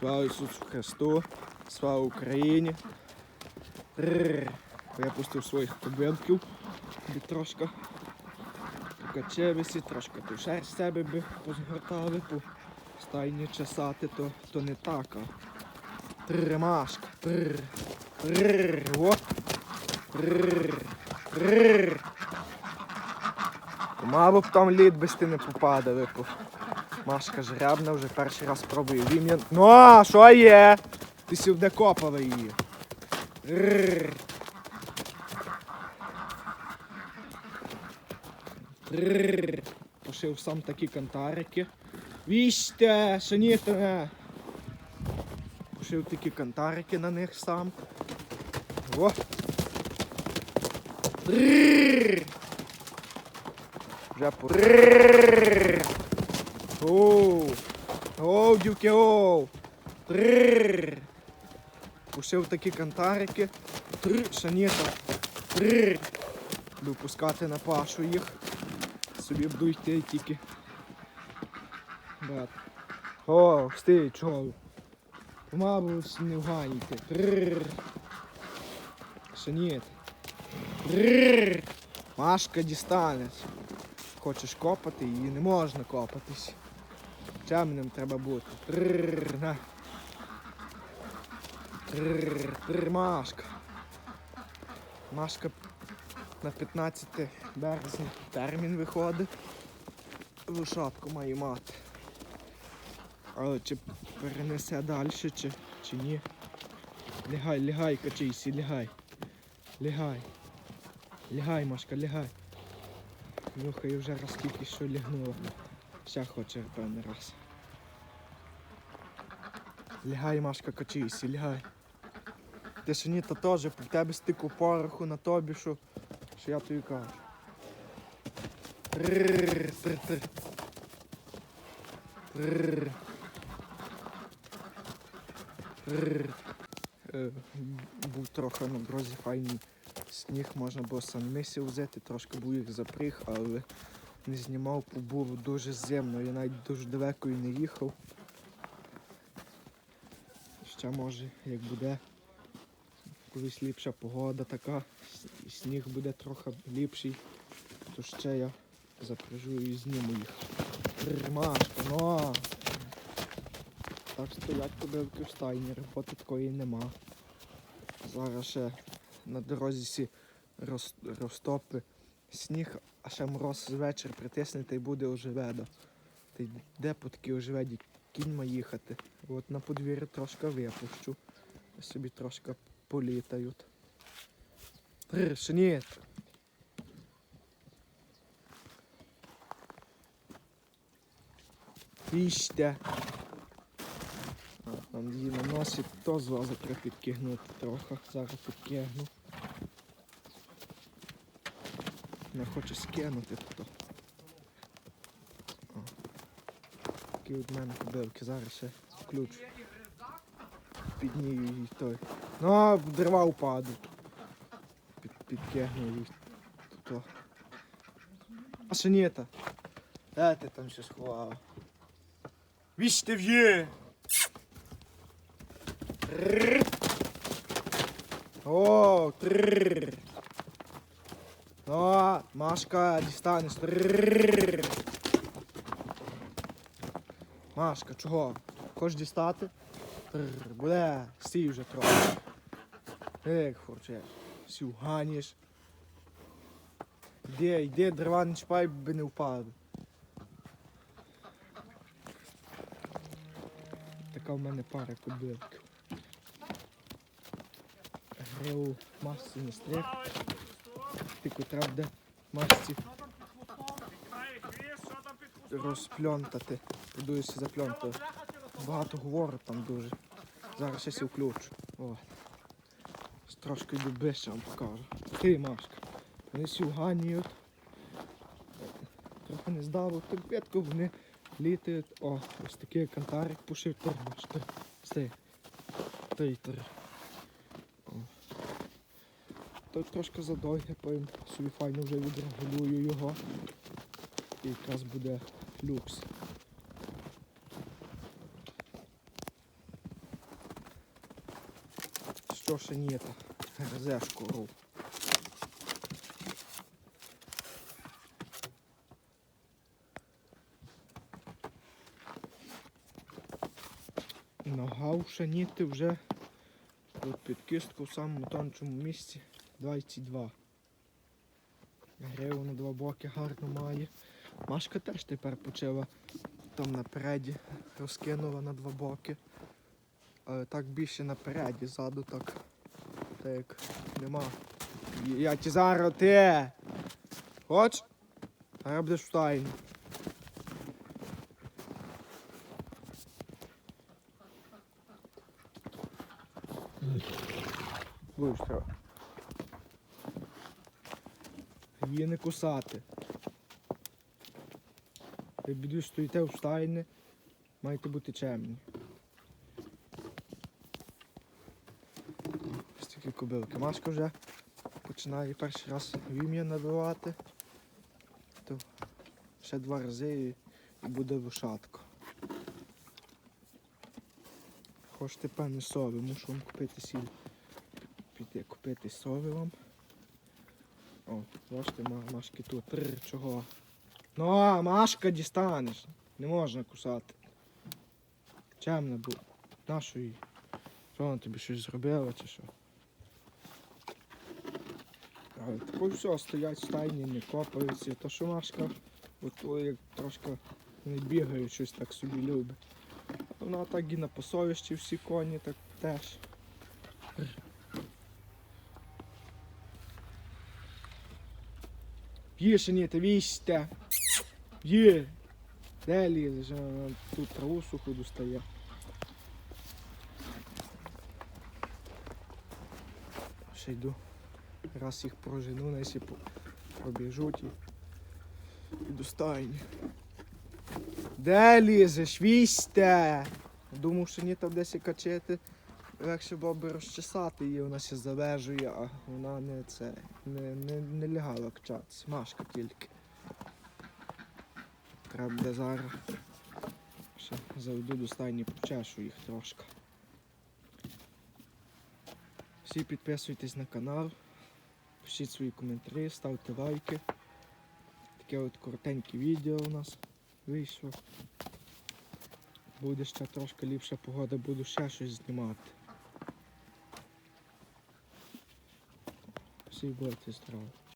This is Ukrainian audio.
Слава Ісусу Христу, слава Україні. Випустив своїх кобилків. Тобі трошки покачевися, трошки ту шерсть себе би позгортали, по стайні чесати, то, то не так. А. Тррр, Машка. Тррр. Тррр. О. Тррр. Тррр. Мало б там лід без ти не попадали. Машка жребна вже перший раз пробує. Вім'я. Ну а, що є? Ти сюди копала її. Рррр. Рррр. Пошив сам такі кантарики. Віжте, шаніте. Пошив такі кантарики на них сам. О. Рррр. Вже по. Оу. Оу, дюки, оу. Трррр. Пошив такі кантарики. Трррр, шаніта. Трррр. Буду пускати на пашу їх. Собі буду йти тільки. Брат. О, стій, чого? Мабуть, не вганіте. Трррр. Шаніт. Трррр. Машка дістанеш. Хочеш копати, її не можна копатись. Чемним треба бути. На. Машка. Машка на 15 березня термін виходить. Лошадку має мати. Але чи перенесе далі, чи, чи ні. Лягай, лягай, качайся, лягай. Лягай. Лягай, Машка, лягай. Нюхає вже раз що лягнула. Ще хоче певний раз. Лягай, Машка, качайся, лягай. Ти ж ні, то теж, в тебе стику пороху на тобі, що, що я тобі кажу. Е, Був трохи на дорозі файний сніг, можна було санмисів взяти, трошки був їх запріг, але не знімав, бо дуже зимно, я навіть дуже далеко і не їхав. Ще може, як буде колись ліпша погода така, сніг буде трохи ліпший, то ще я запряжу і зніму їх. Римашка, ну. Так стоять кобилки в стайні, роботи такої нема. Зараз ще на дорозі сі роз, розтопи сніг, а ще мороз вечір притисне та й буде ожеведа. Та й де по такій ожеведі кіньма їхати. От на подвір'я трошки випущу. Собі трошки політають. Трр, ще ні. Там її на носі то злазу треба підкигнути трохи. Зараз підкигну. Не хоче скинути то. Такі від мене кобилки. Зараз ще включу. Піднію її той. Ну, дрова впадуть. Під, підкигну її. Тут. А ще ні та. Де ти там ще сховав? Віжте в'є! О, трррр. О, Машка, дістанеш. Машка, чого? Хочеш дістати? Буде, стій вже трохи. Як хочеш. Сів ганіш. Йди, йди, дрова не чіпай, би не впав. Така в мене пара кобилків. Грив масці на стріх. Тільки треба масці розпльонтати. Подуюся запльонтати. Багато говорю там дуже. Зараз ще сі включу. О. Трошки дубище вам покажу. Ти, Машка. Вони сі вганіють. Трохи не здало, так вони літають. О, ось такий кантарик пушив тормоз. Стей. Той тр. О. То трошки задовге, потім собі файно вже відрегулюю його. І якраз буде люкс. все ще ні, та гризе шкуру. Нога у шаніти вже от під кістку в самому тончому місці 22. Гриву на два боки гарно має. Машка теж тепер почала там напереді, розкинула на два боки. Але так більше напереді, ззаду так. Так нема. Я ті зараз ти! Хоч? Зараз будеш встайний. Будеш треба. Її не кусати. Ви будеш стоїте в стайні, маєте бути чемні. Ось такі кобилки. Машка вже починає перший раз вім'я набивати. То ще два рази і, буде вишатко. Хочете певні сови, мушу вам купити сіль. Піти купити сови вам. О, бачите, машки тут. Трр, чого? Ну, а, машка дістанеш. Не можна кусати. Чемна бу. Нашу їй? Що вона тобі щось зробила чи що? Тако все, стоять в стайні, не копаються. То що машка, от як трошки не бігають, щось так собі любить. Вона так і на посовищі всі коні, так теж. Їше ні, та віщте. Є. Де лізеш? А, Тут траву суху достає. Ще йду. Раз їх прожену, несі по- пробіжуть і, до стайні. Де лізеш? Віськте! Думав, що ні там десь і качити. Легше було би розчесати її, вона ще завежує, а вона не це, не, не, не лягала качатися. Машка тільки. Треба буде зараз. Ще заведу до стайні, почешу їх трошки. Всі підписуйтесь на канал, пишіть свої коментарі, ставте лайки. Таке от коротеньке відео у нас вийшло. Буде ще трошки ліпша погода, буду ще щось знімати. Всі будьте здорові.